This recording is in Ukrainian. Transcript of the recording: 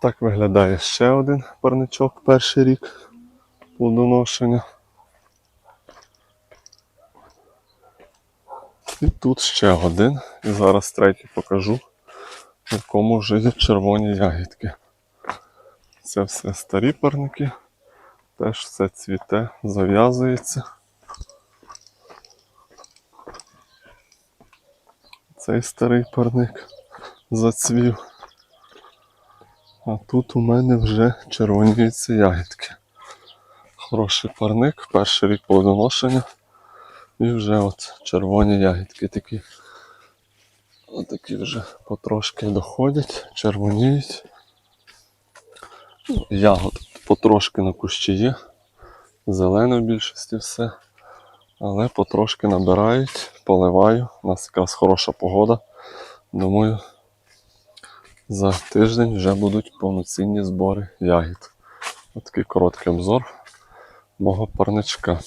Так виглядає ще один парничок перший рік плодоношення. І тут ще один. І зараз третій покажу, в якому вже є червоні ягідки. Це все старі парники. Теж все цвіте, зав'язується. Цей старий парник зацвів. А тут у мене вже червоніються ягідки. Хороший парник, перший рік плодоношення. І вже от червоні ягідки такі. Отакі вже потрошки доходять, червоніють. Ну, Ягод потрошки на кущі є. Зелене в більшості все. Але потрошки набирають, поливаю. У нас якраз хороша погода. Думаю, за тиждень вже будуть повноцінні збори ягід. Ось такий короткий обзор мого парничка.